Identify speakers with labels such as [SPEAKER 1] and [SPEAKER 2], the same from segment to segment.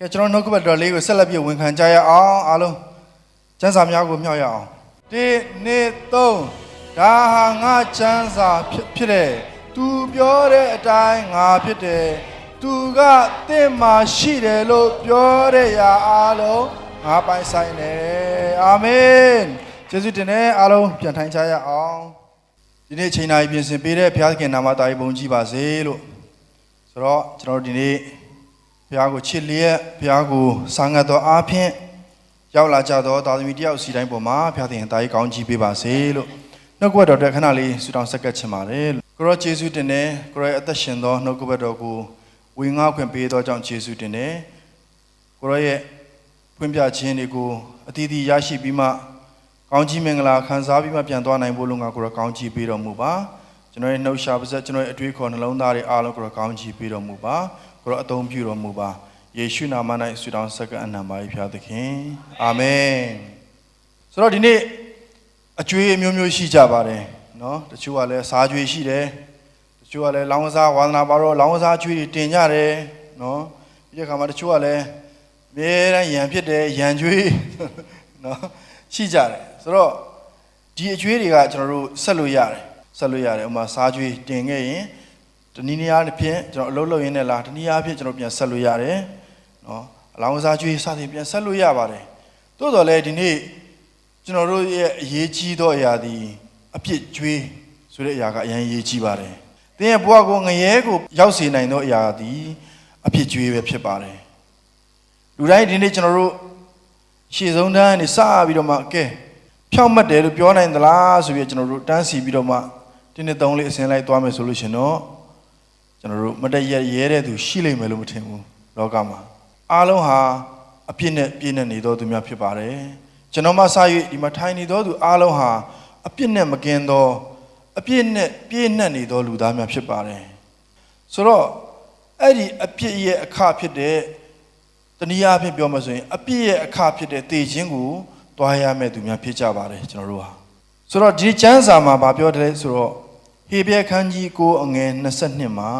[SPEAKER 1] ကဲကျွန်တော်နှုတ်ကပတ်တော်လေးကိုဆက်လက်ပြီးဝန်ခံကြရအောင်အားလုံးကျမ်းစာများကိုမျှောက်ရအောင်ဒီနေ့သုံးဒါဟာငါကျမ်းစာဖြစ်ဖြစ်တယ်သူပြောတဲ့အတိုင်းငါဖြစ်တယ်သူကတင့်မှာရှိတယ်လို့ပြောတဲ့ຢာအားလုံးငါပိုင်ဆိုင်တယ်အာမင်ယေရှုတင်တဲ့အားလုံးပြန်ထိုင်ကြရအောင် ဒီနေ့အချိန်တိုင်းပြင်ဆင်ပေးတဲ့ဘုရားသခင်နာမတော်ကြီးဘုန်းကြီးပါစေလို့ဆိုတော့ကျွန်တော်တို့ဒီနေ့ဘုရားကိုချစ်လျက်ဘုရားကိုစာငတ်တော်အားဖြင့်ရောက်လာကြသောသာသမီတယောက်စီတိုင်းပေါ်မှာဘုရားသခင်တာကြီးကောင်းချီးပေးပါစေလို့နှုတ်ကပတ်တော်အတွက်ခဏလေးဆုတောင်းဆက်ကပ်ချင်ပါတယ်လို့ကိုရောယေရှုတင်တယ်ကိုရောရဲ့အသက်ရှင်သောနှုတ်ကပတ်တော်ကိုဝေငှခွင့်ပေးသောကြောင့်ယေရှုတင်တယ်ကိုရောရဲ့ဖွင့်ပြခြင်းတွေကိုအတီးတီးရရှိပြီးမှ ကောင်းချီးမင်္ဂလာခံစားပြီးမှပြန်သွားနိုင်ဖို့လုံငါကိုရောကောင်းချီးပေးတော်မူပါကျွန်တော်ရဲ့နှုတ်ရှာပါစက်ကျွန်တော်ရဲ့အတွေးခေါ်နှလုံးသားတွေအားလုံးကိုရောကောင်းချီးပေးတော်မူပါကိုရောအသုံးပြုတော်မူပါယေရှုနာမ၌ဆုတောင်းဆက်ကအနံပါ၏ဖျားသခင်အာမင်ဆိုတော့ဒီနေ့အကျွေးအမျိုးမျိုးရှိကြပါတယ်เนาะတချို့ကလည်းစားကျွေးရှိတယ်တချို့ကလည်းလောင်းကစားဝါသနာပါတော့လောင်းကစားကျွေးတွေတင်ကြတယ်เนาะပြီးတဲ့အခါမှာတချို့ကလည်းအမြဲတမ်းရံဖြစ်တယ်ရံကျွေးเนาะရှိကြတယ် ဆိုတော့ဒီအကျွေးတွေကကျွန်တော်တို့ဆက်လို့ရတယ်ဆက်လို့ရတယ်ဥပမာစားကျွေးတင်ခဲ့ရင်တနည်းနည်းအားဖြင့်ကျွန်တော်အလုပ်လုပ်ရင်းနဲ့လားတနည်းအားဖြင့်ကျွန်တော်ပြန်ဆက်လို့ရတယ်နော်အလောင်းကစားကျွေးစသည်ပြန်ဆက်လို့ရပါတယ်သို့တော်လည်းဒီနေ့ကျွန်တော်တို့ရဲ့အရေးကြီးသောအရာဒီအပြစ်ကျွေးဆိုတဲ့အရာကအရင်အရေးကြီးပါတယ်သင်ရဲ့ဘဝကိုငရဲကိုရောက်စေနိုင်သောအရာဒီအပြစ်ကျွေးပဲဖြစ်ပါတယ်လူတိုင်းဒီနေ့ကျွန်တော်တို့ရှေ့ဆုံးတန်းနေစပြီးတော့မှကဲ ဖြောက်မှတ်တယ်လို့ပြောနိုင်သလားဆိုပြီးကျွန်တော်တို့တန်းစီပြီးတော့မှတင်းနဲ့သုံးလေးအစင်လိုက်သွားမယ်ဆိုလို့ရှင်တော့ကျွန်တော်တို့မတည့်ရရဲတဲ့သူရှိလိမ့်မယ်လို့မထင်ဘူးလောကမှာအားလုံးဟာအပြစ်နဲ့ပြည့်နဲ့နေသောသူများဖြစ်ပါတယ်ကျွန်တော်မှစ၍ဒီမှာထိုင်နေသောသူအားလုံးဟာအပြစ်နဲ့မကင်းသောအပြစ်နဲ့ပြည့်နဲ့နေသောလူသားများဖြစ်ပါတယ်ဆိုတော့အဲ့ဒီအပြစ်ရဲ့အခဖြစ်တဲ့တနည်းအားဖြင့်ပြောမှဆိုရင်အပြစ်ရဲ့အခဖြစ်တဲ့တေခြင်းကို တွားရမဲ့သူများဖြစ်ကြပါတယ်ကျွန်တော်တို့ဟာဆိုတော့ဒီကျမ်းစာမှာဗာပြောတယ်ဆိုတော့ဟေဘရဲခန်းကြီးကိုအငယ်22မှာ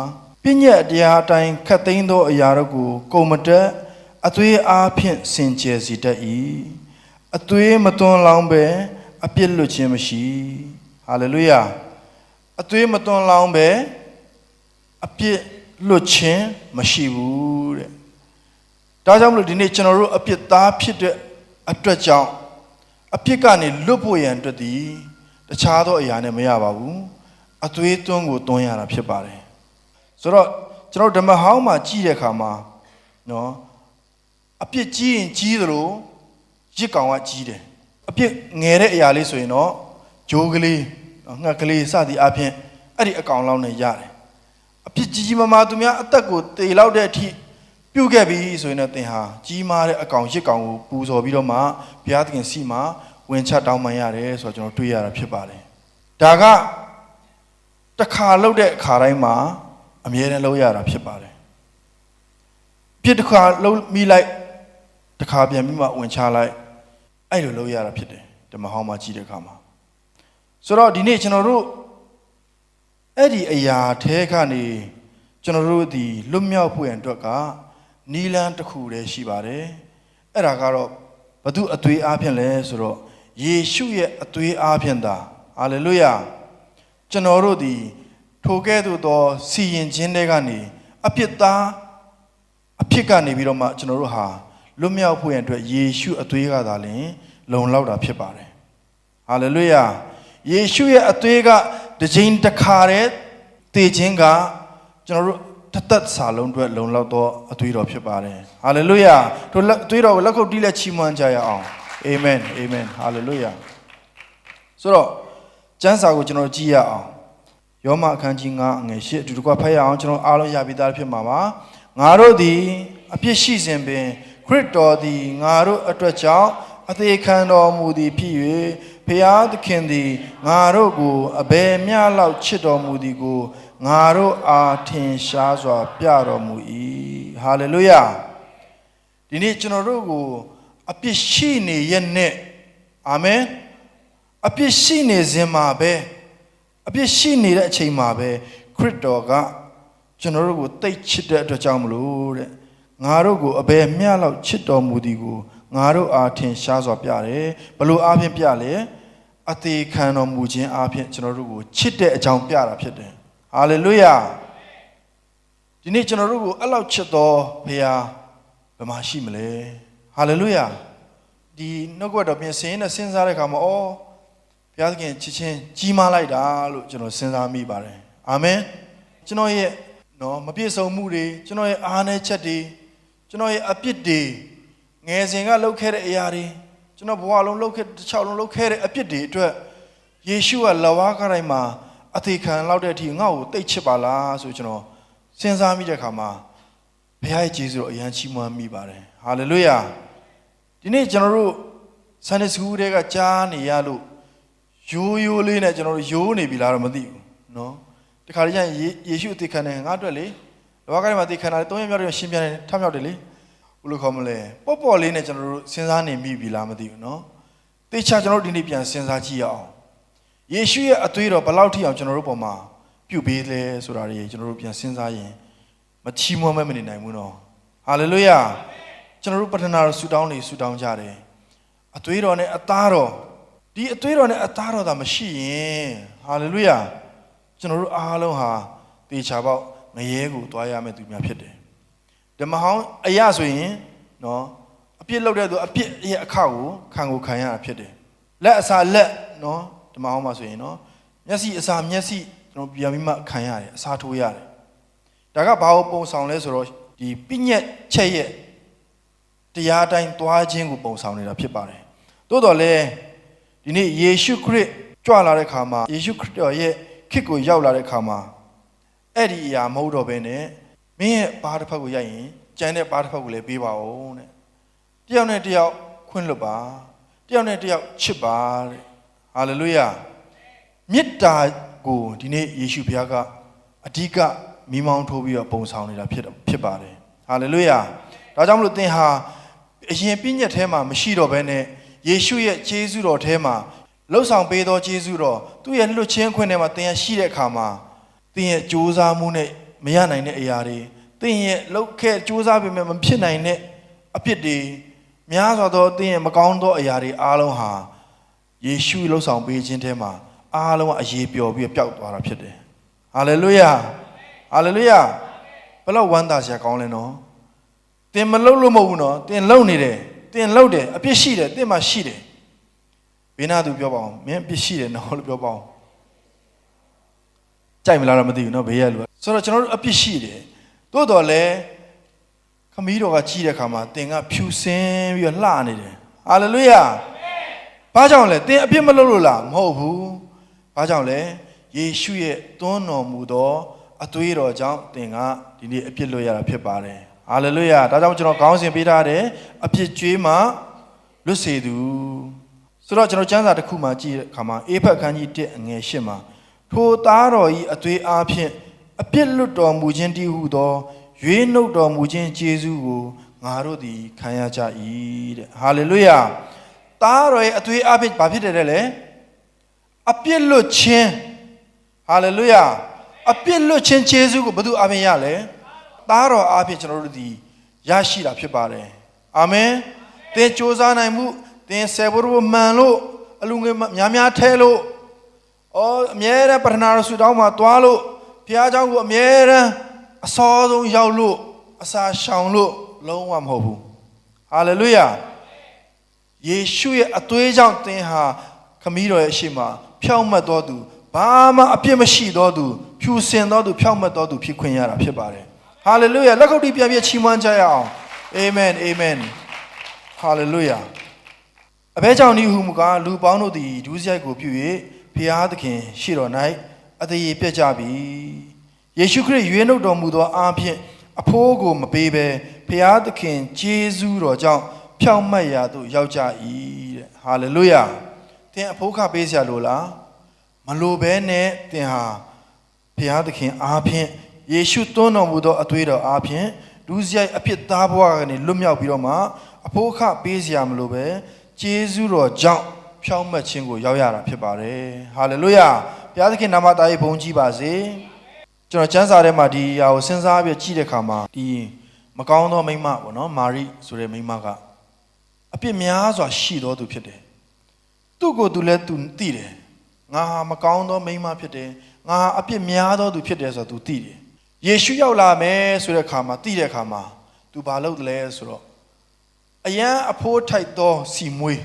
[SPEAKER 1] ပြည့်ညက်တရားအတိုင်းခတ်သိမ်းသောအရာတို့ကိုကုံမတက်အသွေးအားဖြင့်စင်ကြယ်စီတတ်၏အသွေးမသွန်းလောင်းပဲအပြစ်လွတ်ခြင်းမရှိဟာလေလုယာအသွေးမသွန်းလောင်းပဲအပြစ်လွတ်ခြင်းမရှိဘူးတဲ့ဒါကြောင့်မလို့ဒီနေ့ကျွန်တော်တို့အပြစ်သားဖြစ်တဲ့အတွက်ကြောင့် အပြစ်ကနေလွတ်ဖို့ရန်အတွက်ဒီတခြားသောအရာနဲ့မရပါဘူးအသွေးသွန်းကိုသွန်းရတာဖြစ်ပါတယ်ဆိုတော့ကျွန်တော်ဓမ္မဟောင်းမှာကြည့်တဲ့အခါမှာနော်အပြစ်ကြီးရင်ကြီးသလိုရစ်ကောင်ကကြီးတယ်အပြစ်ငယ်တဲ့အရာလေးဆိုရင်တော့ဂျိုးကလေးငှက်ကလေးစသည်အပြင်အဲ့ဒီအကောင်လောက်နဲ့ရတယ်အပြစ်ကြီးကြီးမားမားသူများအသက်ကိုတေလောက်တဲ့အထိ ပြုတ်ခဲ့ပြီဆိုရင်တော့သင်ဟာကြီးမားတဲ့အကောင်ရစ်ကောင်ကိုပူဇော်ပြီးတော့မှဘုရားသခင်စီမှာဝင်ချတောင်းပန်ရတယ်ဆိုတော့ကျွန်တော်တွေ့ရတာဖြစ်ပါတယ်ဒါကတစ်ခါလှုပ်တဲ့အခါတိုင်းမှာအမြဲတမ်းလှုပ်ရတာဖြစ်ပါတယ်ပြစ်တစ်ခါလှုပ်မိလိုက်တစ်ခါပြန်ပြီးမှဝင်ချလိုက်အဲ့လိုလှုပ်ရတာဖြစ်တယ်ဓမ္မဟောင်းမှာကြည့်တဲ့အခါမှာဆိုတော့ဒီနေ့ကျွန်တော်တို့အဲ့ဒီအရာထဲကနေကျွန်တော်တို့ဒီလွတ်မြောက်ဖို့ရန်အတွက်က နီလန်းတစ်ခုတည်းရှိပါတယ်အဲ့ဒါကတော့ဘု து အသွေးအားဖြင့်လဲဆိုတော့ယေရှုရဲ့အသွေးအားဖြင့်သာဟာလေလုယာကျွန်တော်တို့ဒီထိုကဲ့သို့သောစီရင်ခြင်းတွေကနေအပြစ်သားအဖြစ်ကနေပြီးတော့မှကျွန်တော်တို့ဟာလွတ်မြောက်ဖို့ရန်အတွက်ယေရှုအသွေးကသာလျှင်လုံလောက်တာဖြစ်ပါတယ်ဟာလေလုယာယေရှုရဲ့အသွေးကတစ်ချိန်တစ်ခါတည်းတည်ခြင်းကကျွန်တော်တို့ တသက်စာလုံးအတွက်လုံလောက်သောအသွေးတော်ဖြစ်ပါတယ်ဟာလေလုယာတို့လက်အသွေးတော်ကိုလက်ခုပ်တီးလက်ချီးမွမ်းကြရအောင်အာမင်အာမင်ဟာလေလုယာဆိုတော့ကျမ်းစာကိုကျွန်တော်ကြည့်ရအောင်ယောမအခန်းကြီး9အငယ်8အတူတကွဖတ်ရအောင်ကျွန်တော်အားလုံးရပြီးသားဖြစ်မှာပါငါတို့သည်အပြစ်ရှိစဉ်ပင်ခရစ်တော်သည်ငါတို့အတွက်ကြောင့်အသေးခံတော်မူသည်ဖြစ်၍ဖျားသခင်သည်ငါတို့ကိုအဘယ်မျှလောက်ချစ်တော်မူသည်ကို ငါတို့အားထင်ရှားစွာ ပြတော်မူ၏ဟာလေလုယာဒီနေ့ကျွန်တော်တို့ကိုအပြစ်ရှိနေရဲ့နဲ့အာမင်အပြစ်ရှိနေစဉ်မှာပဲအပြစ်ရှိနေတဲ့အချိန်မှာပဲခရစ်တော်ကကျွန်တော်တို့ကိုတိတ်ချစ်တဲ့အတွက်ကြောင့်မလို့တဲ့ငါတို့ကိုအဘယ်မျှလောက်ချစ်တော်မူသည်ကိုငါတို့အားထင်ရှားစွာပြတယ်ဘလို့အားဖြင့်ပြလဲအသေးခံတော်မူခြင်းအားဖြင့်ကျွန်တော်တို့ကိုချစ်တဲ့အကြောင်းပြတာဖြစ်တယ် ဟာလေလုယာဒီနေ့ကျွန်တော်တို့ကိုအဲ့လောက်ချစ်တော်ဘုရားဘယ်မှာရှိမလဲဟာလေလုယာဒီနှုတ်ကပတ်တော်ပြင်ဆင်နဲ့စဉ်းစားတဲ့အခါမှာအော်ဘုရားသခင်ချစ်ချင်းကြီးမားလိုက်တာလို့ကျွန်တော်စဉ်းစားမိပါတယ်အာမင်ကျွန်တော်ရဲ့နော်မပြည့်စုံမှုတွေကျွန်တော်ရဲ့အားနည်းချက်တွေကျွန်တော်ရဲ့အပြစ်တွေငယ်စဉ်ကလုပ်ခဲ့တဲ့အရာတွေကျွန်တော်ဘဝလုံးလုပ်ခဲ့တစ်ချောင်းလုံးလုပ်ခဲ့တဲ့အပြစ်တွေအတွက်ယေရှုကလဝါကတိုင်းမှာ အသေးခံလောက်တဲ့အထိငါ့ကိုတိတ်ချစ်ပါလားဆိုကျွန်တော်စဉ်းစားမိတဲ့အခါမှာဘုရားရဲ့ကျေးဇူးတော်အရန်ချီးမွမ်းမိပါတယ်ဟာလေလုယာဒီနေ့ကျွန်တော်တို့ Sunday School တွေကကြားနေရလို့ ရိုးရိုးလေးနဲ့ကျွန်တော်တို့ရိုးနေပြီလားတော့မသိဘူးเนาะတခါတည်းကျရင်ယေယေရှုအသေးခံတယ်ငါအတွက်လေလောကထဲမှာအသေးခံတာသုံးရမြောက်တယ်ရှင်းပြတယ်ထမြောက်တယ်လေဘယ်လိုခေါ်မလဲပေါ့ပေါ့လေးနဲ့ကျွန်တော်တို့စဉ်းစားနေမိပြီလားမသိဘူးเนาะတေချာကျွန်တော်တို့ဒီနေ့ပြန်စဉ်းစားကြည့်ရအောင် ယေရှုရဲ့အသွေးတော်ဘယ်လောက်ထိအောင်ကျွန်တော်တို့ပေါ်မှာပြုပေးလဲဆိုတာတွေကျွန်တော်တို့ပြန်စဉ်းစားရင်မချီးမွမ်းမဲမနေနိုင်ဘူးနော်ဟာလေလုယာကျွန်တော်တို့ပထနာတော်ဆူတောင်းနေဆူတောင်းကြတယ်အသွေးတော်နဲ့အသားတော်ဒီအသွေးတော်နဲ့အသားတော်သာမရှိရင်ဟာလေလုယာကျွန်တော်တို့အားလုံးဟာတေချာပေါက်ငရဲကိုသွားရမယ့်သူများဖြစ်တယ်ဓမ္မဟောင်းအရာဆိုရင်နော်အပြစ်လောက်တဲ့သူအပြစ်ရဲ့အခါကိုခံကိုခံရတာဖြစ်တယ်လက်အစာလက်နော် မ္မဟောင်းမှာဆိုရင်နော်မျက်စိအစာမျက်စိကျွန်တော်ပြန်ပြီးမှခံရတယ်အစာထိုးရတယ်ဒါကဘာကိုပုံဆောင်လဲဆိုတော့ဒီပြည့်ညက်ချက်ရဲ့တရားအတိုင်းတွားခြင်းကိုပုံဆောင်နေတာဖြစ်ပါတယ်သို့တော်လည်းဒီနေ့ယေရှုခရစ်ကြွလာတဲ့ခါမှာယေရှုခရစ်တော်ရဲ့ခေတ်ကိုရောက်လာတဲ့ခါမှာအဲ့ဒီအရာမဟုတ်တော့ဘဲနဲ့မင်းရဲ့ဘာတစ်ဖက်ကိုရိုက်ရင်ကြံတဲ့ဘာတစ်ဖက်ကိုလည်းပေးပါဦးတဲ့တယောက်နဲ့တယောက်ခွင့်လွတ်ပါတယောက်နဲ့တယောက်ချစ်ပါတဲ့ ဟာလေလုယာမေတ္တာကိုဒီနေ့ယေရှုဘုရားကအဓိကမိမောင်းထိုးပြီးတော့ပုံဆောင်နေတာဖြစ်ဖြစ်ပါတယ်ဟာလေလုယာဒါကြောင့်မလို့သင်ဟာအရင်ပြည့်ညက်ထဲမှာမရှိတော့ဘဲနဲ့ယေရှုရဲ့ဂျေဇုတော်ထဲမှာလှုပ်ဆောင်ပေးသောဂျေဇုတော်သူ့ရဲ့လွတ်ချင်းခွင့်ထဲမှာသင်ရရှိတဲ့အခါမှာသင်ရဲ့ကြိုးစားမှုနဲ့မရနိုင်တဲ့အရာတွေသင်ရဲ့လှုပ်ခဲ့ကြိုးစားပေမဲ့မဖြစ်နိုင်တဲ့အပြစ်တွေများစွာသောသင်ရဲ့မကောင်းသောအရာတွေအားလုံးဟာ ယေရှုလှုပ်ဆောင်ပေးခြင်းထဲမှာအားလုံးကအရေးပျော်ပြီးပျောက်သွားတာဖြစ်တယ်။ဟာလေလုယာ။ဟာလေလုယာ။ဘယ်တော့ဝမ်းသာစရာကောင်းလဲနော်။သင်မလှုပ်လို့မဟုတ်ဘူးနော်။သင်လှုပ်နေတယ်။တင်လောက်တယ်အပြစ်ရှိတယ်တင့်မှာရှိတယ်ဘေးနာသူပြောပါအောင်မင်းအပြစ်ရှိတယ်နော်လို့ပြောပါအောင်ကြိုက်မလားတော့မသိဘူးနော်ဘေးရလူဆိုတော့ကျွန်တော်တို့အပြစ်ရှိတယ်သို့တော်လည်းခမီးတော်ကကြီးတဲ့ခါမှာတင်ကဖြူစင်းပြီးတော့လှနေတယ်ဟာလေလုယာ ဘာကြောင့်လဲတင်အပြစ်မလုပ်လို့လားမဟုတ်ဘူးဘာကြောင့်လဲယေရှုရဲ့သွန်းတော်မူသောအသွေးတော်ကြောင့်တင်ကဒီနေ့အပြစ်လွတ်ရတာဖြစ်ပါတယ်ဟာလေလုယာဒါကြောင့်ကျွန်တော်ခေါင်းစဉ်ပေးထားတယ်အပြစ်ကြွေးမှလွတ်စေသူဆိုတော့ကျွန်တော်ကျမ်းစာတစ်ခုမှကြည့်တဲ့အခါမှာအေဖက်ခန်းကြီး1အငယ်8မှာထိုသားတော်ဤအသွေးအားဖြင့်အပြစ်လွတ်တော်မူခြင်းတည်းဟုသောရွေးနှုတ်တော်မူခြင်းကျေးဇူးကိုငါတို့သည်ခံရကြ၏တဲ့ဟာလေလုယာ သားတော်ရဲ့အသွေးအားဖြင့်ဘာဖြစ်တယ်တဲ့လဲအပြစ်လွတ်ခြင်းဟာလေလုယာအပြစ်လွတ်ခြင်းကျေးဇူးကိုဘယ်သူအားဖြင့်ရလဲ သားတော်အားဖြင့်ကျွန်တော်တို့ဒီရရှိတာဖြစ်ပါတယ်အာမင်သင်စ조사နိုင်မှုသင်ဆယ်ဘုရားမှန်လို့အလူငယ်များများထဲလို့ဩအမြဲတမ်းပထနာတော်ဆူတောင်းမှာသွားလို့ဘုရားเจ้าကိုအမြဲတမ်းအစောဆုံးရောက်လို့အစာရှောင်လို့လုံးဝမဟုတ်ဘူးဟာလေလုယာ ယေရှုရဲ့အသွေးကြောင့်သင်ဟာခမည်းတော်ရဲ့အရှိမဖြောင့်မတ်တော်သူဘာမှအပြစ်မရှိတော်သူဖြူစင်တော်သူဖြောင့်မတ်တော်သူဖြစ်ခွင့်ရတာဖြစ်ပါတယ်ဟာလေလုယာလက်ခုပ်တီးပြန်ပြချီးမွမ်းကြရအောင်အာမင်အာမင်ဟာလေလုယာအဘဲကြောင့်ဤဟုမူကားလူပေါင်းတို့သည်ဒုစရိုက်ကိုပြု၍ဖျားသခင်ရှေ့တော်၌အသေးပြက်ကြပြီယေရှုခရစ်ရွေးနှုတ်တော်မူသောအားဖြင့်အဖိုးကိုမပေးဘဲဖျားသခင်ဂျေဇူးတော်ကြောင့် ဖြောင့်မတ်ရာသို့ရောက်ကြ၏တဲ့ဟာလေလုယာသင်အဖိုးခပေးစရာလိုလားမလိုဘဲနဲ့သင်ဟာဖျားသခင်အားဖြင့်ယေရှုသွန်းတော်မူသောအသွေးတော်အားဖြင့်ဒုစရိုက်အဖြစ်သားဘဝကနေလွတ်မြောက်ပြီးတော့မှအဖိုးခပေးစရာမလိုပဲဂျေဇုတော်ကြောင့်ဖြောင့်မတ်ခြင်းကိုရောက်ရတာဖြစ်ပါတယ်ဟာလေလုယာဘဘုရားသခင်နာမသားရေးဘုန်းကြီးပါစေကျွန်တော်ကျမ်းစာထဲမှာဒီအရာကိုစဉ်းစားပြီးကြည့်တဲ့အခါမှာဒီမကောင်းသောမိန်းမပေါ့နော်မာရိဆိုတဲ့မိန်းမက အပြစ်များစွာရှိတော်သူဖြစ်တယ်သူ့ကိုယ်သူလည်းသူသိတယ်ငါဟာမကောင်းသောမိန်းမဖြစ်တယ်ငါဟာအပြစ်များသောသူဖြစ်တယ်ဆိုတော့သူသိတယ်ယေရှုရောက်လာမယ်ဆိုတဲ့အခါမှာသိတဲ့အခါမှာသူဘာလုပ်တယ်လဲဆိုတော့အယံအဖိုးထိုက်သောစီမွေး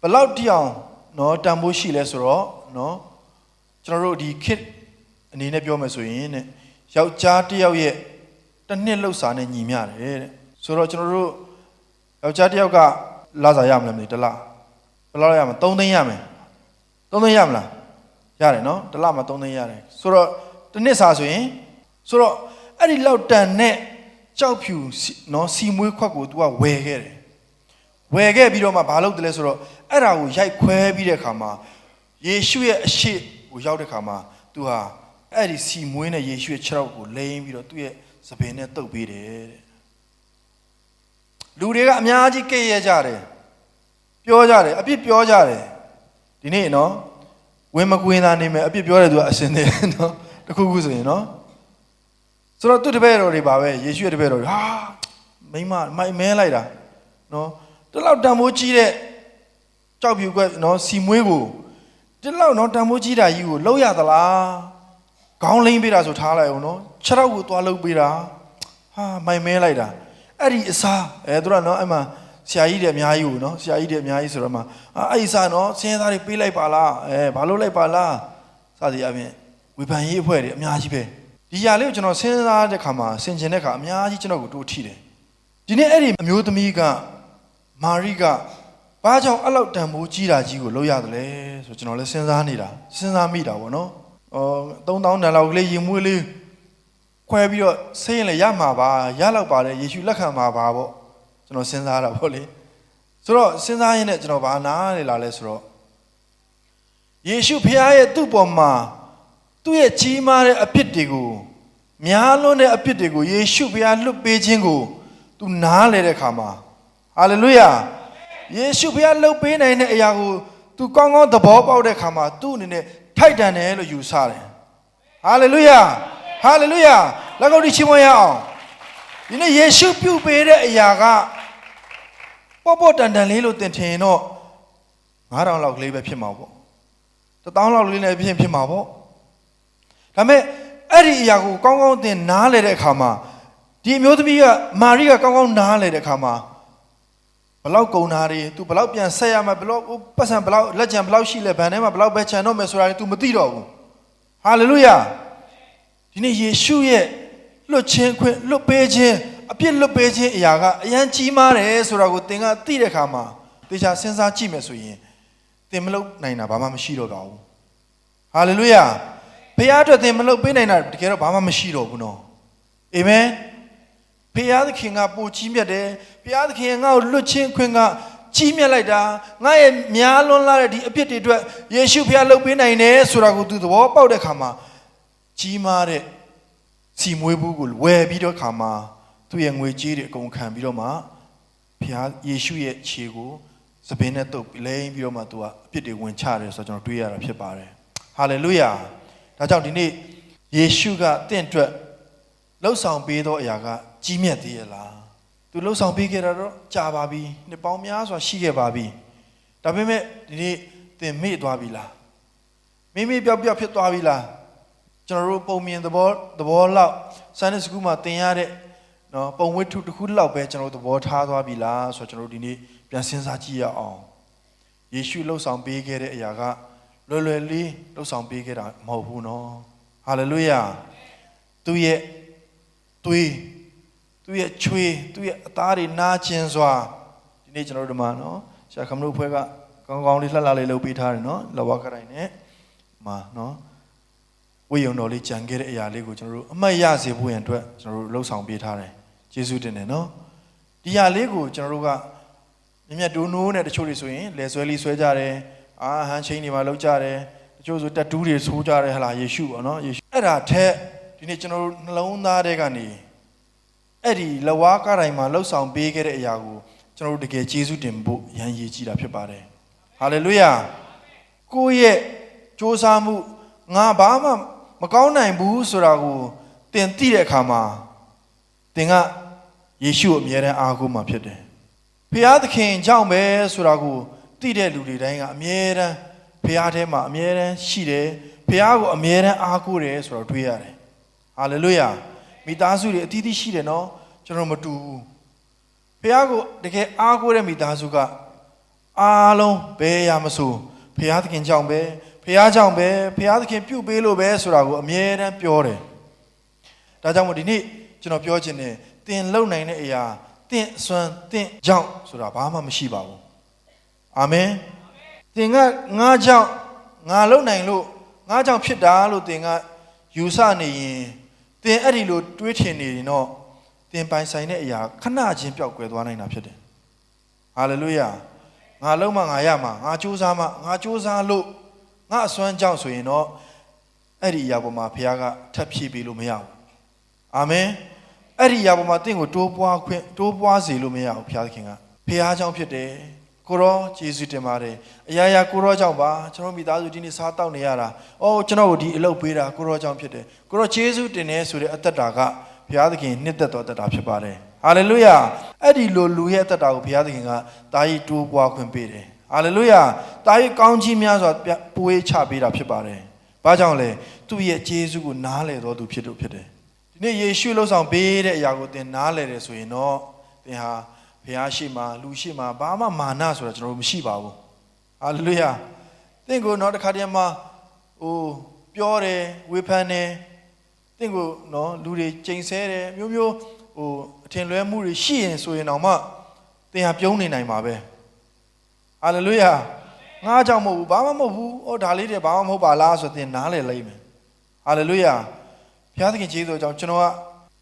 [SPEAKER 1] ဘယ်လောက်တိအောင်เนาะတန်ဖိုးရှိလဲဆိုတော့เนาะကျွန်တော်တို့ဒီခစ်အနေနဲ့ပြောမယ်ဆိုရင်တဲ့ယောက်ျားတစ်ယောက်ရဲ့တစ်နှစ်လှုပ်စာနဲ့ညီမျှတယ်တဲ့ဆိုတော့ကျွန်တော်တို့ ယောက်ျားတစ်ယောက်ကလာစားရမလားမသိတလားဘယ်လောက်ရမလဲ3သိန်းရမယ်3သိန်းရမလားရတယ်နော်တလားမှာ3သိန်းရတယ်ဆိုတော့တစ်နှစ်စာဆိုရင်ဆိုတော့အဲ့ဒီလောက်တန်နဲ့ကြောက်ဖြူနော်စီမွေးခွက်ကို तू ကဝယ်ခဲ့တယ်ဝယ်ခဲ့ပြီးတော့မှဘာလုပ်တယ်လဲဆိုတော့အဲ့ဒါကိုရိုက်ခွဲပြီးတဲ့အခါမှာယေရှုရဲ့အရှိကိုရောက်တဲ့အခါမှာ तू ဟာအဲ့ဒီစီမွေးနဲ့ယေရှုရဲ့ခြေထောက်ကိုလိမ်းပြီးတော့သူ့ရဲ့သပင်နဲ့တုပ်ပေးတယ်တဲ့ လူတွေကအများကြီးကဲ့ရဲ့ကြတယ်ပြောကြတယ်အပြစ်ပြောကြတယ်ဒီနေ့နော်ဝင်မကွင်းသားနေမယ်အပြစ်ပြောတယ်သူကအစင်သေးတယ်နော်တခုခုဆိုရင်နော်ဆိုတော့သူ့တပည့်တော်တွေပါပဲယေရှုရဲ့တပည့်တော်တွေဟာမိမမိုက်မဲလိုက်တာနော်တလောက်တန်မိုးကြီးတဲ့ကြောက်ဖြူကွက်နော်စီမွေးကိုတလောက်နော်တန်မိုးကြီးတာကြီးကိုလောက်ရသလားခေါင်းလိမ့်ပေးတာဆိုထားလိုက်အောင်နော်ခြေထောက်ကိုသွားလုတ်ပေးတာဟာမိုင်မဲလိုက်တာ အဲ့ဒီအစားအဲသူကနော်အဲ့မှာဆရာကြီးတွေအများကြီးကိုနော်ဆရာကြီးတွေအများကြီးဆိုတော့မှအာအဲ့ဒီအစားနော်စင်းသားတွေပေးလိုက်ပါလားအဲဘာလို့လိုက်ပါလားစသည်အပြင်ဝေဖန်ရေးအဖွဲ့တွေအများကြီးပဲဒီຢာလေးကိုကျွန်တော်စဉ်းစားတဲ့ခါမှာဆင်ခြင်တဲ့ခါအများကြီးကျွန်တော်ကိုတိုးထိတယ်ဒီနေ့အဲ့ဒီအမျိုးသမီးကမာရိကဘာကြောင့်အဲ့လောက်တန်ဖိုးကြီးတာကြီးကိုလုပ်ရတယ်လဲဆိုကျွန်တော်လည်းစဉ်းစားနေတာစဉ်းစားမိတာပေါ့နော်။အော်3000တန်လောက်ကလေးရင်မွေးလေး ခွဲပြီးတော့ဆေးရင်လည်းရမှာပါရလောက်ပါတယ်ယေရှုလက်ခံမှာပါပေါ့ကျွန်တော်စဉ်းစားတာပေါ့လေ။ဆိုတော့စဉ်းစားရင်းနဲ့ကျွန်တော်ဘာနားလေလာလဲဆိုတော့ယေရှုဖခင်ရဲ့သူ့ပေါ်မှာသူ့ရဲ့ကြီးမားတဲ့အပြစ်တွေကိုများလွန်းတဲ့အပြစ်တွေကိုယေရှုဖခင်လွတ်ပေးခြင်းကိုသူနားလေတဲ့ခါမှာဟာလေလုယာယေရှုဘုရားလှုပ်ပေးနိုင်တဲ့အရာကို तू ကောင်းကောင်းသဘောပေါက်တဲ့ခါမှာ तू အနေနဲ့ထိုက်တန်တယ်လို့ယူဆတယ်ဟာလေလုယာ ဟာလေလုယာလက်ကုပ်တီချီးမွမ်းရအောင်ဒီနေ့ယေရှုပြုပေးတဲ့အရာကပေါ့ပေါ့တန်တန်လေးလို့သင်ထင်ရင်တော့9000လောက်ကလေးပဲဖြစ်မှာပေါ့1000လောက်ကလေးလည်းဖြစ်ဖြစ်မှာပေါ့ဒါပေမဲ့အဲ့ဒီအရာကိုကောင်းကောင်းသင်နားလေတဲ့အခါမှာဒီအမျိုးသမီးကမာရိကကောင်းကောင်းနားလေတဲ့အခါမှာဘလောက်ကုံတာတွေ तू ဘလောက်ပြန်ဆက်ရမှာဘလောက်ပတ်စံဘလောက်လက်ချံဘလောက်ရှိလဲဗန်ထဲမှာဘလောက်ပဲခြံတော့မယ်ဆိုတာတွေ तू မသိတော့ဘူးဟာလေလုယာ ဒီနေ့ယေရှုရဲ့လွတ်ခြင်းခွင့်လွတ်ပေးခြင်းအပြစ်လွတ်ပေးခြင်းအရာကအရန်ကြီးမားတယ်ဆိုတာကိုသင်ကသိတဲ့အခါမှာတေချာစဉ်းစားကြည့်မယ်ဆိုရင်သင်မလုပ်နိုင်တာဘာမှမရှိတော့ပါဘူးဟာလေလုယာဘုရားအတွက်သင်မလုပ်ပေးနိုင်တာတကယ်တော့ဘာမှမရှိတော့ဘူးနော်အာမင်ဘုရားသခင်ကပိုကြီးမြတ်တယ်ဘုရားသခင်ကငါ့ကိုလွတ်ချင်းခွင့်ကကြီးမြတ်လိုက်တာငါရဲ့များလွန်းလာတဲ့ဒီအပြစ်တွေအတွက်ယေရှုဘုရားလုပ်ပေးနိုင်တယ်ဆိုတာကိုသူသဘောပေါက်တဲ့ခါမှာ ကြီးမားတဲ့စီမွေးဘူးကိုဝယ်ပြီးတော့ခါမှာသူ့ရဲ့ငွေကြေးတွေအကုန်ခံပြီးတော့မှဘုရားယေရှုရဲ့ခြေကိုသပင်းနဲ့တုပ်လိမ့်ပြီးတော့မှသူကအပြစ်တွေဝင်ချတယ်ဆိုတော့ကျွန်တော်တွေးရတာဖြစ်ပါတယ်ဟာလေလုယာဒါကြောင့်ဒီနေ့ယေရှုကတင့်အတွက်လှုပ်ဆောင်ပေးသောအရာကကြီးမြတ်သေးရဲ့လားသူလှုပ်ဆောင်ပေးခဲ့တာတော့ကြာပါပြီနှစ်ပေါင်းများစွာရှိခဲ့ပါပြီဒါပေမဲ့ဒီနေ့သင်မေ့သွားပြီလားမိမိပြောက်ပြောက်ဖြစ်သွားပြီလား ကျွန်တော်တို့ပုံမြင်သဘောသဘောလောက်စန္ဒစကူမှာသင်ရတဲ့နော်ပုံဝိထုတစ်ခုလောက်ပဲကျွန်တော်တို့သဘောထားသွားပြီလားဆိုတော့ကျွန်တော်တို့ဒီနေ့ပြန်စဉ်းစားကြည့်ရအောင်ယေရှုလှုပ်ဆောင်ပေးခဲ့တဲ့အရာကလွယ်လွယ်လေးလှုပ်ဆောင်ပေးခဲ့တာမဟုတ်ဘူးနော်ဟာလေလုယာသူရဲ့သွေးသူ့ရဲ့ချွေးသူ့ရဲ့အသားတွေနာကျင်စွာဒီနေ့ကျွန်တော်တို့ဒီမှာနော်ဆရာခမလို့ဖွဲ့ကကောင်းကောင်းလေးလှလှလေးလုပ်ပေးထားတယ်နော်လဝကတိုင်းနဲ့မှာနော် ဝိယုံတော်လေးကြံခဲ့တဲ့အရာလေးကိုကျွန်တော်တို့အမှတ်ရစေဖို့ရန်အတွက်ကျွန်တော်တို့လှုပ်ဆောင်ပေးထားတယ်ကျေးဇူးတင်တယ်နော်ဒီဟာလေးကိုကျွန်တော်တို့ကမြင်မြတ်ဒိုးနိုးနဲ့တချို့တွေဆိုရင်လဲဆွဲလေးဆွဲကြတယ်အာဟန်ချင်းတွေမှာလောက်ကြတယ်တချို့ဆိုတက်တူးတွေဆိုးကြတယ်ဟလာယေရှုပေါ့နော်ယေရှုအဲ့ဒါထက်ဒီနေ့ကျွန်တော်တို့နှလုံးသားထဲကနေအဲ့ဒီလဝါကတိုင်းမှာလှုပ်ဆောင်ပေးခဲ့တဲ့အရာကိုကျွန်တော်တို့တကယ်ကျေးဇူးတင်ဖို့ရန်ရည်ကြည်တာဖြစ်ပါတယ်။ဟာလေလုယာ။ကိုယ့်ရဲ့ကြစူးစမ်းမှုငါဘာမှ မကောင်းနိုင်ဘူးဆိုတာကိုသင်သိတဲ့အခါမှာသင်ကယေရှုကိုအမြဲတမ်းအားကိုးမှာဖြစ်တယ်ဖျားသခင်ကြောင့်ပဲဆိုတာကိုသိတဲ့လူတွေတိုင်းကအမြဲတမ်းဖျားထဲမှာအမြဲတမ်းရှိတယ်ဖျားကိုအမြဲတမ်းအားကိုးတယ်ဆိုတော့တွေ့ရတယ်ဟာလေလုယာမိသားစုတွေအသီးသီးရှိတယ်နော်ကျွန်တော်မတူဘူးဖျားကိုတကယ်အားကိုးတဲ့မိသားစုကအားလုံးဘယ်ရမဆိုဖရာသခင်ကြောင့်ပဲ ဖရာကြောင့်ပဲဖရာသခင်ပြုတ်ပေးလို့ပဲဆိုတာကိုအမြဲတမ်းပြောတယ်ဒါကြောင့်မို့ဒီနေ့ကျွန်တော်ပြောချင်တယ်သင်လုံနိုင်တဲ့အရာသင်အစွမ်းသင်ကြောင့်ဆိုတာဘာမှမရှိပါဘူးအာမင်သင်ကငါကြောင့်ငါလုံနိုင်လို့ငါကြောင့်ဖြစ်တာလို့သင်ကယူဆနေရင်သင်အဲ့ဒီလိုတွေးထင်နေရင်တော့သင်ပိုင်ဆိုင်တဲ့အရာခဏချင်းပျောက်ကွယ်သွားနိုင်တာဖြစ်တယ်ဟာလေလုယာငါလုံးမငါရမှာငါစူးစမ်းမှငါစူးစမ်းလို့ ငါအစွမ်းကြောင့်ဆိုရင်တော့အဲ့ဒီအရာပေါ်မှာဘုရားကထပ်ဖြည့်ပေးလို့မရဘူးအာမင်အဲ့ဒီအရာပေါ်မှာတင့်ကိုတိုးပွားခွင့်တိုးပွားစေလို့မရဘူးဘုရားသခင်ကဘုရားကြောင့်ဖြစ်တယ်ကိုရောယေရှုတင်ပါတယ်အရာရာကိုရောကြောင့်ပါကျွန်တော်မိသားစုဒီနေ့စားတောက်နေရတာအော်ကျွန်တော်ကိုဒီအလုပ်ပေးတာကိုရောကြောင့်ဖြစ်တယ်ကိုရောယေရှုတင်တယ်ဆိုတဲ့အသက်တာကဘုရားသခင်နှစ်သက်တော်အသက်တာဖြစ်ပါတယ်ဟာလေလုယာအဲ့ဒီလိုလူရဲ့အသက်တာကိုဘုရားသခင်ကတာကြီးတိုးပွားခွင့်ပေးတယ် ဟာလေလုယာတာကြီးကောင်းချီးများစွာပွေးချပေးတာဖြစ်ပါတယ်ဘာကြောင့်လဲသူ့ရဲ့ယေရှုကိုနားလည်တော်သူဖြစ်လို့ဖြစ်တယ်ဒီနေ့ယေရှုလှုပ်ဆောင်ပေးတဲ့အရာကိုသင်နားလည်တယ်ဆိုရင်တော့သင်ဟာဘုရားရှိမှလူရှိမှဘာမှမာနဆိုတာကျွန်တော်တို့မရှိပါဘူးဟာလေလုယာသင်ကိုတော့တစ်ခါတည်းမှာဟိုပြောတယ်ဝေဖန်တယ်တင့်ကိုနော်လူတွေချိန်ဆဲတယ်မျိုးမျိုးဟိုအထင်လွဲမှုတွေရှိရင်ဆိုရင်တော့မှသင်ဟာပြုံးနေနိုင်ပါပဲ ဟာလေလုယာငါကြောင့်မဟုတ်ဘူးဘာမှမဟုတ်ဘူးအော်ဒါလေးတွေဘာမှမဟုတ်ပါလားဆိုတော့သင်နားလည်လိမ့်မယ်ဟာလေလုယာဘုရားသခင်ကျေးဇူးကြောင့်ကျွန်တော်က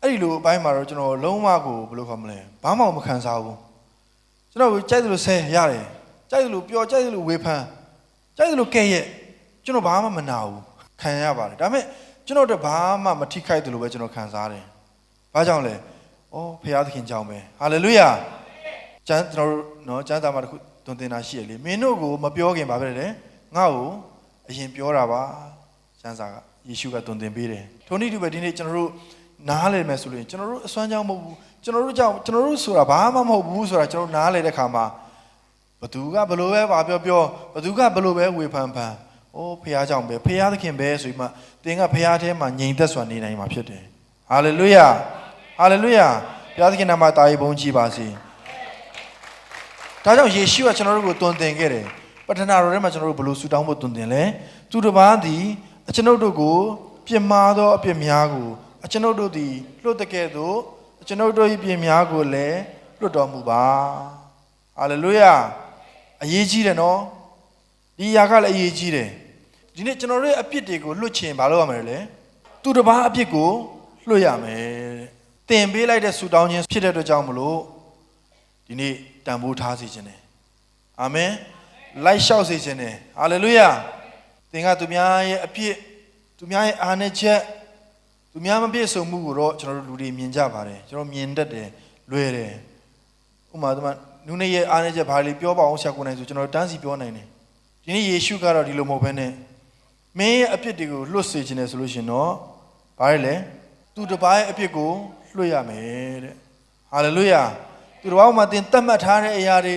[SPEAKER 1] အဲ့ဒီလိုအပိုင်းမှာတော့ကျွန်တော်လုံးဝကိုဘယ်လိုခေါ်မလဲဘာမှမခံစားဘူးကျွန်တော်ကိုကြိုက်သလိုဆဲရတယ်ကြိုက်သလိုပြောကြိုက်သလိုဝေဖန်ကြိုက်သလိုကဲ့ရဲ့ကျွန်တော်ဘာမှမနာဘူးခံရပါတယ်ဒါပေမဲ့ကျွန်တော်တို့ဘာမှမထိခိုက်တယ်လို့ပဲကျွန်တော်ခံစားတယ်။ဘာကြောင့်လဲ။အော်ဖခင်သခင်ကြောင့်ပဲ။ဟာလေလုယာ။ကျမ်းကျွန်တော်တို့နော်ကျမ်းစာမှာတစ်ခု သွန်သင်တာရှိရလေ။မင်းတို့ကိုမပြောခင်ပါပဲလေ။ငါ့ကိုအရင်ပြောတာပါ။ကျမ်းစာကယေရှုကသွန်သင်ပေးတယ်။ထိုနည်းတူပဲဒီနေ့ကျွန်တော်တို့နားလည်မယ်ဆိုလို့ကျွန်တော်တို့အစွမ်းကြောင့်မဟုတ်ဘူး။ကျွန်တော်တို့ကြောင့်ကျွန်တော်တို့ဆိုတာဘာမှမဟုတ်ဘူးဆိုတာကျွန်တော်နားလည်တဲ့ခါမှာဘသူကဘလို့ပဲဘာပြောပြောဘသူကဘလို့ပဲဝေဖန်ဖန်။အိုးဖះကြောင့်ပဲဖះသခင်ပဲဆိုပြီးမှသင်ကဖះထဲမှာငြိမ်သက်စွာနေနိုင်မှာဖြစ်တယ်။ဟာလေလုယာ။ဟာလေလုယာ။ဘုရားသခင်နာမတာယေဘုန်းကြီးပါစေ။ ဒါကြောင့်ယေရှုကကျွန်တော်တို့ကိုတွင်တင်ခဲ့တယ်။ပတ္ထနာတော်ထဲမှာကျွန်တော်တို့ဘယ်လိုဆူတောင်းဖို့တွင်တင်လဲ။သူတစ်ပါးသည်အကျွန်ုပ်တို့ကိုပြစ်မှားသောအပြစ်များကိုအကျွန်ုပ်တို့သည်လွတ်တကဲ့သို့အကျွန်ုပ်တို့၏ပြစ်များကိုလည်းလွတ်တော်မူပါ။ဟာလေလုယာ။အရေးကြီးတယ်နော်။ဒီຢာကလည်းအရေးကြီးတယ်။ဒီနေ့ကျွန်တော်တို့ရဲ့အပြစ်တွေကိုလွတ်ချင်ဘာလို့ရမလဲလဲ။သူတစ်ပါးအပြစ်ကိုလွတ်ရမယ်တဲ့။တင်ပေးလိုက်တဲ့ဆူတောင်းခြင်းဖြစ်တဲ့အတွက်ကြောင့်မလို့ဒီနေ့ တန်ဖိုးထားစေခြင်းတယ်။အာမင်။လိုက်လျှောက်စေခြင်းတယ်။ဟာလေလုယာ။သင်ကသူများရဲ့အပြစ်သူများရဲ့အာဏာချက်သူများမပြည့်စုံမှုကိုတော့ကျွန်တော်တို့လူတွေမြင်ကြပါတယ်။ကျွန်တော်မြင်တတ်တယ်လွယ်တယ်။ဥပမာဒီမှာနုနဲ့ရဲ့အာဏာချက်ဘာလေးပြောပါအောင်ဆရာကိုနိုင်ဆိုကျွန်တော်တန်းစီပြောနိုင်တယ်။ဒီနေ့ယေရှုကတော့ဒီလိုမဟုတ်ဘဲနဲ့မင်းရဲ့အပြစ်တွေကိုလွတ်စေခြင်းတယ်ဆိုလို့ရှိရင်တော့ဘာလဲလဲသူတစ်ပါးရဲ့အပြစ်ကိုလွတ်ရမယ်တဲ့ဟာလေလုယာ သူတစ်ပါးမှာသင်တတ်မှတ်ထားတဲ့အရာတွေ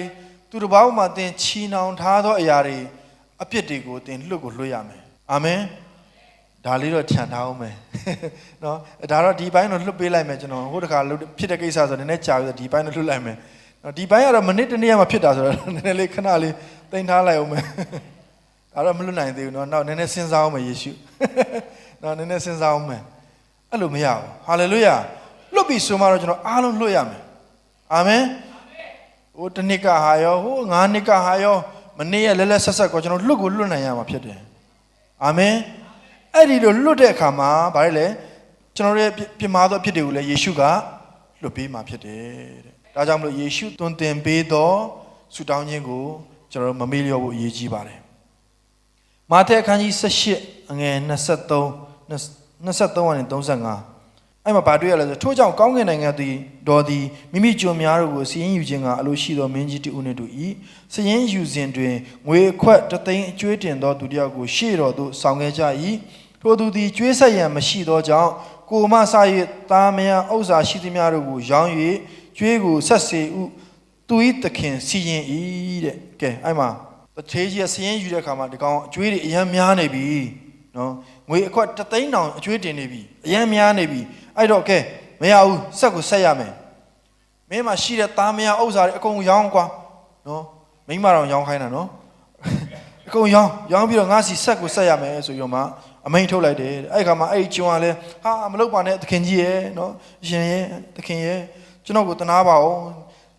[SPEAKER 1] သူတစ်ပါးမှာသင်ချီနှောင်ထားသောအရာတွေအပြစ်တွေကိုသင်လွတ်ကိုလွတ်ရမယ်အာမင်ဒါလေးတော့ခြံထားအောင်မယ်နော်ဒါတော့ဒီပိုင်းတော့လွတ်ပေးလိုက်မယ်ကျွန်တော်ဟိုတခါဖြစ်တဲ့ကိစ္စဆိုနည်းနည်းကြာပြီဆိုဒီပိုင်းတော့လွတ်လိုက်မယ်နော်ဒီပိုင်းကတော့မိနစ်တစ်နေ့မှဖြစ်တာဆိုတော့နည်းနည်းလေးခဏလေးတင်ထားလိုက်အောင်မယ်ဒါတော့မလွတ်နိုင်သေးဘူးနော်နောက်နည်းနည်းစဉ်းစားအောင်မယ်ယေရှုနော်နည်းနည်းစဉ်းစားအောင်မယ်အဲ့လိုမရဘူးဟာလေလုယာလွတ်ပြီဆိုမှတော့ကျွန်တော်အားလုံးလွတ်ရမယ် အာမင်ဟိုတစ်နှစ်ကဟာရောဟိုငါးနှစ်ကဟာရောမနေ့ရက်လဲလဲဆက်ဆက်ကိုကျွန်တော်လွတ်ကိုလွတ်နိုင်ရမှာဖြစ်တယ်အာမင်အဲ့ဒီလိုလွတ်တဲ့အခါမှာဗါလဲလဲကျွန်တော်ရဲ့ပြမာသောအဖြစ်တွေကိုလည်းယေရှုကလွတ်ပေးမှာဖြစ်တယ်တဲ့ဒါကြောင့်မလို့ယေရှုသွန်သင်ပေးသောဆုတောင်းခြင်းကိုကျွန်တော်တို့မမေ့လျော့ဖို့အရေးကြီးပါတယ်မာသဲအခန်းကြီး18အငယ်23 23ကနေ35 အဲ့မှာဗာတွေ့ရလဲဆိုထို့ကြောင့်ကောင်းကင်နိုင်ငံသည်တော်သည်မိမိကျွန်များတို့ကိုစီရင်ယူခြင်းကအလိုရှိသောမင်းကြီးတဦးနှင့်တူ၏စီရင်ယူစဉ်တွင်ငွေအခွက်တစ်သိန်းအကျွေးတင်သောသူတစ်ယောက်ကိုရှေ့တော်သို့ဆောင်ခဲ့ကြ၏ထိုသူသည်ကျွေးဆက်ရန်မရှိသောကြောင့်ကိုမဆ၍သားမယားဥစ္စာရှိသမျှတို့ကိုရောင်း၍ကျွေးကိုဆက်စေဥသူ၏သခင်စီရင်၏တဲ့ကဲအဲ့မှာတထေးကြီးကစီရင်ယူတဲ့အခါမှာဒီကောင်အကျွေးတွေအများများနေပြီနော် ငွေအခွက်တစ်သိန်းတောင်အကျွေးတင်နေပြီအများများနေပြီအဲ့တော့ကဲမရဘူးဆက်ကိုဆက်ရမယ်မင်းမှာရှိတဲ့သားမယားဥစ္စာတွေအကုန်ရောင်းကွာနော်မိန်းမတော်ရောင်းခိုင်းတာနော်အကုန်ရောင်းရောင်းပြီးတော့ငါစီဆက်ကိုဆက်ရမယ်ဆိုပြီးတော့မှအမိန်ထုတ်လိုက်တယ်တဲ့အဲ့ခါမှာအဲ့ဒီကျွန်းကလည်းဟာမလုပ်ပါနဲ့သခင်ကြီးရဲ့နော်ရှင်ရဲ့သခင်ရဲ့ကျွန်တော်ကိုတနာပါအောင်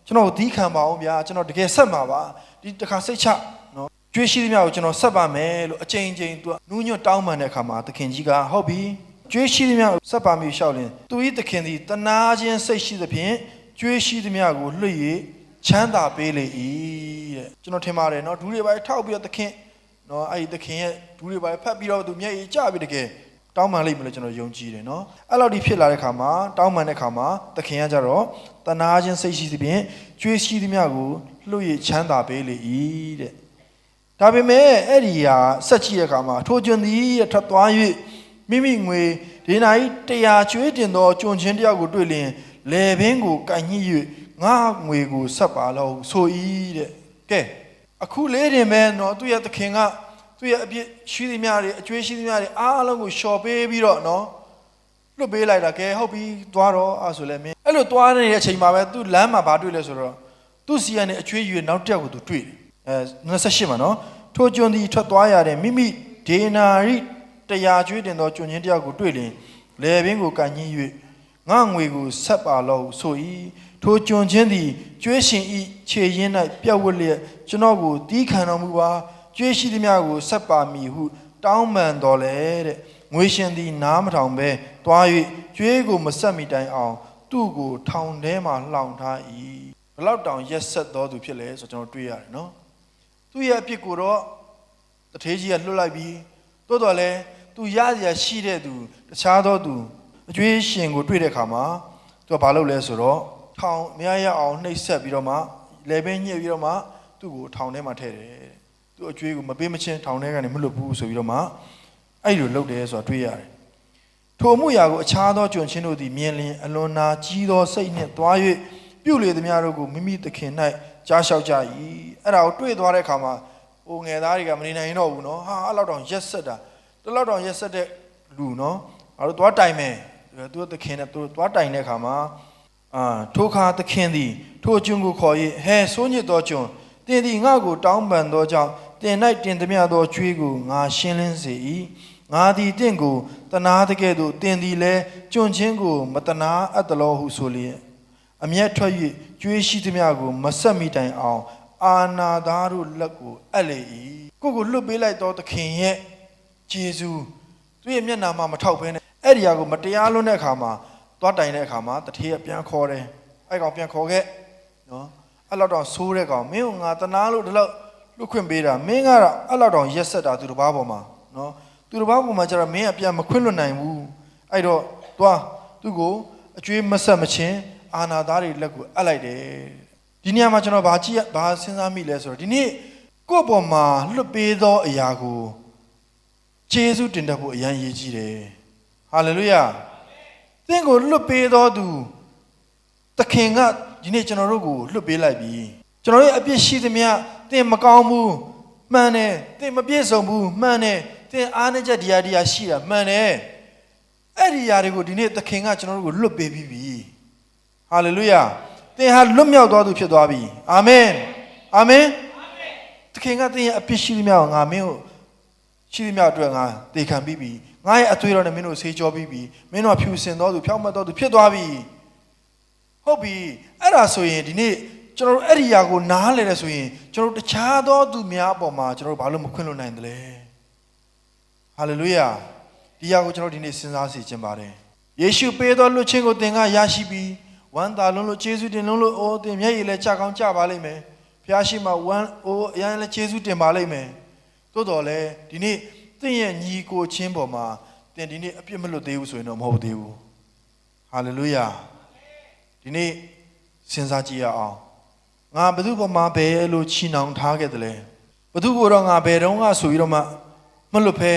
[SPEAKER 1] ကျွန်တော်ကိုသီးခံပါအောင်ဗျာကျွန်တော်တကယ်ဆက်မှာပါဒီတစ်ခါစိတ်ချနော် ကြွေးရှိသမျှကိုကျွန်တော်ဆက်ပါမယ်လို့အချိန်ချင်းသူကနူးညွတ်တောင်းပန်တဲ့အခါမှာသခင်ကြီးကဟုတ်ပြီကြွေးရှိသမျှကိုဆက်ပါမိလျှောက်ရင်သူဤသခင်သည်တနာခြင်းစိတ်ရှိသဖြင့်ကြွေးရှိသမျှကိုလွှတ်၍ချမ်းသာပေးလေ၏တဲ့ကျွန်တော်ထင်ပါတယ်နော်ဒူးတွေပိုင်းထောက်ပြီးတော့သခင်နော်အဲ့ဒီသခင်ရဲ့ဒူးတွေပိုင်းဖတ်ပြီးတော့သူမျက်ရည်ကျပြီးတကယ်တောင်းပန်လိုက်မလို့ကျွန်တော်ယုံကြည်တယ်နော်အဲ့လောက်ဒီဖြစ်လာတဲ့ခါမှာတောင်းပန်တဲ့ခါမှာသခင်ကကြတော့တနာခြင်းစိတ်ရှိသဖြင့်ကြွေးရှိသမျှကိုလွှတ်၍ချမ်းသာပေးလေ၏တဲ့ ဒါပေမဲ့အဲ့ဒီဟာဆက်ကြည့်တဲ့အခါမှာထိုကျွန်းသည်ထွက်သွား၍မိမိငွေဒေနာဤတရားကျွေးတင်သောကျွန်းချင်းတယောက်ကိုတွေ့လျင်လေဘင်းကိုကန်ညှိ၍ငါငွေကိုဆက်ပါလို့ဆို၏တဲ့ကဲအခုလေးတင်ပဲเนาะသူ့ရဲ့သခင်ကသူ့ရဲ့အပြစ်ရှိသမျှတွေအကျွေးရှိသမျှတွေအားလုံးကိုလျှော်ပေးပြီးတော့เนาะလွတ်ပေးလိုက်တာကဲဟုတ်ပြီသွားတော့အဲ့ဆိုလဲမင်းအဲ့လိုသွားနေတဲ့အချိန်မှာပဲသူလမ်းမှာဘာတွေ့လဲဆိုတော့သူ့စီကနေအကျွေးယူနောက်တစ်ယောက်ကိုသူတွေ့တယ် အဲ28မှာနော်ထိုကျွန်းသည်ထွက်သွားရတဲ့မိမိဒေနာရိတရားကျွေးတင်သောကျွန်းချင်းတစ်ယောက်ကိုတွေ့လျင်လေဘင်းကိုကန်ညှိ၍ငါငွေကိုဆက်ပါလောဟုဆို၏ထိုကျွန်းချင်းသည်ကျွေးရှင်ဤခြေရင်း၌ပြတ်ဝတ်လျက်ကျွန်တော်ကိုတီးခံတော်မူပါကျွေးရှိသည်များကိုဆက်ပါမည်ဟု တောင်းပန်တော်လေတဲ့ငွေရှင်သည်နားမထောင်ပဲတွား၍ကျွေးကိုမဆက်မိတိုင်အောင် သူ့ကိုထောင်ထဲမှလှောင်ထား၏ဘလောက်တောင်ရက်ဆက်တော်သူဖြစ်လဲဆိုတော့ကျွန်တော်တွေ့ရတယ်နော် သူ့ရဲ့အပြစ်ကိုတော့တထေးကြီးကလွတ်လိုက်ပြီးတိုးတော်လဲသူရရရှိတဲ့သူတခြားသောသူအကျွေးရှင်ကိုတွေ့တဲ့အခါမှာသူကဘာလုပ်လဲဆိုတော့ထောင်မရရအောင်နှိပ်ဆက်ပြီးတော့မှလေဘင်းညှစ်ပြီးတော့မှသူ့ကိုထောင်ထဲမှာထည့်တယ်တဲ့သူ့အကျွေးကိုမပေးမချင်းထောင်ထဲကနေမလွတ်ဘူးဆိုပြီးတော့မှအဲ့လိုလုပ်တယ်ဆိုတာတွေ့ရတယ်။ထိုအမှုရာကိုအခြားသောကျွန်ချင်းတို့သည်မြင်လျင်အလွန်နာကြီးသောစိတ်နှင့်သွား၍ပြုလေသမျှတို့ကိုမိမိသခင်၌ ကြားလျှောက်ကြ၏။အဲ့ဒါကိုတွေ့သွားတဲ့အခါမှာဟိုငယ်သားတွေကမနေနိုင်တော့ဘူးနော်။ဟာအဲ့လောက်တောင်ရက်ဆက်တာ။တလောက်တောင်ရက်ဆက်တဲ့လူနော်။ငါတို့သွားတိုင်မယ်။သူတို့သခင်နဲ့သူတို့သွားတိုင်တဲ့အခါမှာအာထိုခါသခင်သည်ထိုကျွန်ကိုခေါ်၍ဟဲဆိုးညစ်သောကျွန်တင်သည်ငါ့ကိုတောင်းပန်သောကြောင့်တင်၌တင်သည်မြသောချွေးကိုငါရှင်းလင်းစေ၏ငါသည်တင့်ကိုတနာတကဲ့သို့တင်သည်လည်းကျွန်ချင်းကိုမတနာအပ်တလောဟုဆိုလျက် အမျက်ထွက်၍ကျွေးရှိသည်မြကိုမဆက်မိတိုင်အောင် အာနာသားတို့လက်ကိုအပ်လေ၏ကိုကိုလွတ်ပေးလိုက်သောသခင်ရဲ့ဂျေဇုသူ့ရဲ့မျက်နာမှာမထောက်ဘဲနဲ့အဲ့ဒီဟာကိုမတရားလွန်းတဲ့အခါမှာသွားတိုင်တဲ့အခါမှာတထေးကပြန်ခေါ်တယ်အဲ့ကောင်ပြန်ခေါ်ခဲ့နော်အဲ့လောက်တော့ဆိုးတဲ့ကောင်မင်းကငါတနာလို့ဒီလောက်လွတ်ခွင့်ပေးတာမင်းကတော့အဲ့လောက်တော့ရက်ဆက်တာသူတစ်ပါးပေါ်မှာနော်သူတစ်ပါးပေါ်မှာကျတော့မင်းကပြန်မခွင့်လွတ်နိုင်ဘူးအဲ့တော့သွားသူ့ကိုအကျွေးမဆက်မချင်း အာနာသားတွေလက်ကိုအပ်လိုက်တယ်ဒီနေရာမှာကျွန်တော်ဘာကြည့်ရဘာစဉ်းစားမိလဲဆိုတော့ဒီနေ့ကိုယ့်ပေါ်မှာလွတ်ပေးသောအရာကိုကျေးဇူးတင်တတ်ဖို့အရန်ရည်ကြီးတယ်ဟာလေလုယာသင်ကိုလွတ်ပေးသောသူသခင်ကဒီနေ့ကျွန်တော်တို့ကိုလွတ်ပေးလိုက်ပြီကျွန်တော်ရဲ့အပြစ်ရှိသမျှသင်မကောင်းဘူးမှန်တယ်သင်မပြည့်စုံဘူးမှန်တယ်သင်အားနည်းချက်တရားတရားရှိတာမှန်တယ်အဲ့ဒီຢာတွေကိုဒီနေ့သခင်ကကျွန်တော်တို့ကိုလွတ်ပေးပြီးပြီ ဟာလေလုယာသင်ဟာလွတ်မြောက်သွားသူဖြစ်သွားပြီအာမင်အာမင်သခင်ကသင်ရဲ့အပြစ်ရှိသမျှကိုငါမင်းကိုရှိသမျှအတွက်ငါတေခံပြီးပြီငါရဲ့အသွေးတော်နဲ့မင်းတို့ဆေးကြောပြီးပြီမင်းတို့ကဖြူစင်တော်သူဖြောင့်မတ်တော်သူဖြစ်သွားပြီဟုတ်ပြီအဲ့ဒါဆိုရင်ဒီနေ့ကျွန်တော်တို့အဲ့ဒီຢာကိုနားလဲတယ်ဆိုရင်ကျွန်တော်တို့တခြားသောသူများအပေါ်မှာကျွန်တော်တို့ဘာလို့မခွင့်လွှတ်နိုင်သလဲဟာလေလုယာဒီຢာကိုကျွန်တော်ဒီနေ့စဉ်းစားစီခြင်းပါတယ်ယေရှုပေးသောလွတ်ခြင်းကိုသင်ကရရှိပြီး ဝမ်းသာလုံးလို့ယေရှုတင်လုံးလို့အိုးသင်မျက်ရည်လည်းကြကောင်းကြပါလိမ့်မယ်ဖျားရှိမှဝမ်းအိုးအရင်လည်းယေရှုတင်ပါလိမ့်မယ်သို့တော်လည်းဒီနေ့သင်ရဲ့ညီကိုချင်းပေါ်မှာသင်ဒီနေ့အပြစ်မလွတ်သေးဘူးဆိုရင်တော့မဟုတ်သေးဘူးဟာလေလုယာဒီနေ့စဉ်းစားကြည့်ရအောင်ငါဘယ်သူပေါ်မှာဘယ်လိုချီနှောင်ထားခဲ့တယ်လဲဘယ်သူကိုတော့ငါဘယ်တော့မှဆိုပြီးတော့မှမလွတ်ဖဲ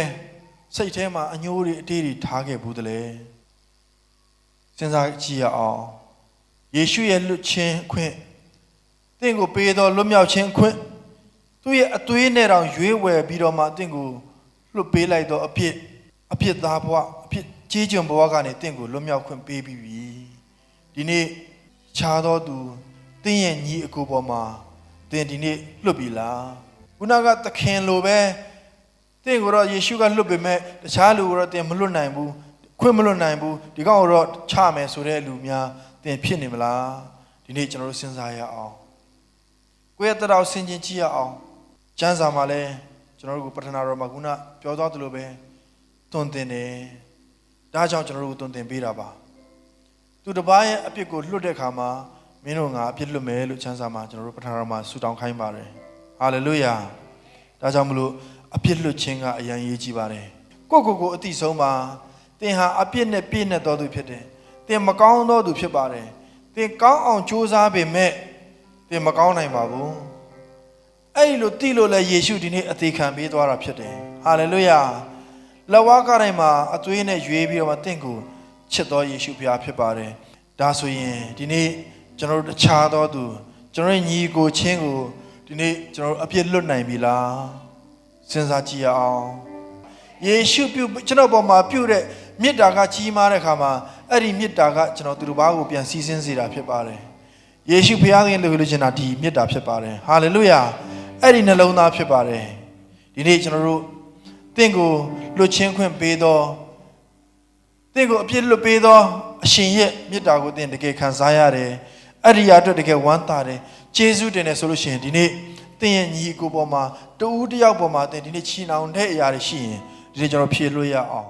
[SPEAKER 1] စိတ်ထဲမှာအညိုးတွေအတေးတွေထားခဲ့ဘူးတယ်လေစဉ်းစားကြည့်ရအောင် ယေရှုရဲ့လွတ်ခြင်းအခွင့်တင့်ကိုပေးတော်လွတ်မြောက်ခြင်းအခွင့်သူ့ရဲ့အသွေးနဲ့တောင်ရွေးဝယ်ပြီးတော့မှတင့်ကိုလွတ်ပေးလိုက်တော့အပြစ်အပြစ်သားဘဝအပြစ်ကြေးကျွန်ဘဝကနေတင့်ကိုလွတ်မြောက်ခွင့်ပေးပြီးပြီဒီနေ့ခြားတော်သူတင်းရဲ့ညီအကိုပေါ်မှာတင်ဒီနေ့လွတ်ပြီလားခုနကသခင်လိုပဲတင့်ကိုတော့ယေရှုကလွတ်ပေမဲ့တခြားလူကိုတော့တင်မလွတ်နိုင်ဘူးခွင့်မလွတ်နိုင်ဘူးဒီကောင်ကိုတော့ချမယ်ဆိုတဲ့လူများ တင်ဖြစ်နေမလားဒီနေ့ကျွန်တော်တို့စဉ်းစားရအောင်ကိုယ့်ရဲ့တရားဆင်ခြင်ကြည့်ရအောင်ကျမ်းစာမှာလဲကျွန်တော်တို့ကပထနာတော်မှာခုနပြောသွားသလိုပဲတွင်တင်တယ်ဒါကြောင့်ကျွန်တော်တို့ကိုတွင်တင်ပေးတာပါသူတစ်ပါးရဲ့အပြစ်ကိုလွတ်တဲ့ခါမှာမင်းတို့ငါအပြစ်လွတ်မယ်လို့ချမ်းစာမှာကျွန်တော်တို့ပထနာတော်မှာဆုတောင်းခိုင်းပါတယ်ဟာလေလုယာဒါကြောင့်မလို့အပြစ်လွတ်ခြင်းကအရန်ရေးကြီးပါတယ်ကိုယ့်ကိုယ်ကိုအတိဆုံးပါသင်ဟာအပြစ်နဲ့ပြည့်နေတော်သူဖြစ်တယ် သင်မကောင်းသောသူဖြစ်ပါတယ်သင်ကောင်းအောင်ကြိုးစားပေမဲ့သင်မကောင်းနိုင်ပါဘူးအဲ့လိုတိလို့လဲယေရှုဒီနေ့အသေးခံပေးသွားတာဖြစ်တယ်ဟာလေလုယာလက်ဝါးကားတိုင်းမှာအသွေးနဲ့ရွေးပြီးတော့မှတင့်ကိုချစ်တော်ယေရှုဖျားဖြစ်ပါတယ်ဒါဆိုရင်ဒီနေ့ကျွန်တော်တို့တခြားသောသူကျွန်တော်ရဲ့ညီကိုချင်းကိုဒီနေ့ကျွန်တော်တို့အပြစ်လွတ်နိုင်ပြီလားစဉ်းစားကြည့်ရအောင် ယေရှုပြုကျွန်တော်ပေါ်မှာပြုတဲ့မေတ္တာကကြီးမားတဲ့ခါမှာအဲ့ဒီမေတ္တာကကျွန်တော်သူတို့ဘာကိုပြန်စီးဆင်းစေတာဖြစ်ပါတယ်ယေရှုဖခင်ခင်လို့လို့ချင်တာဒီမေတ္တာဖြစ်ပါတယ်ဟာလေလုယာအဲ့ဒီနှလုံးသားဖြစ်ပါတယ်ဒီနေ့ကျွန်တော်တို့တင့်ကိုလွတ်ချင်းခွင့်ပေးသောတင့်ကိုအပြစ်လွတ်ပေးသောအရှင်ရဲ့မေတ္တာကိုတင်တကယ်ခံစားရတယ်အဲ့ဒီအရာအတွက်တကယ်ဝမ်းသာတယ်ကျေးဇူးတင်တယ်ဆိုလို့ရှိရင်ဒီနေ့တင်ရဲ့ညီအကိုပေါ်မှာတူဦးတစ်ယောက်ပေါ်မှာတင်ဒီနေ့ချီနှောင်တဲ့အရာတွေရှိရင် ဒီနေ့ကျွန်တော်ဖြေလို့ရအောင်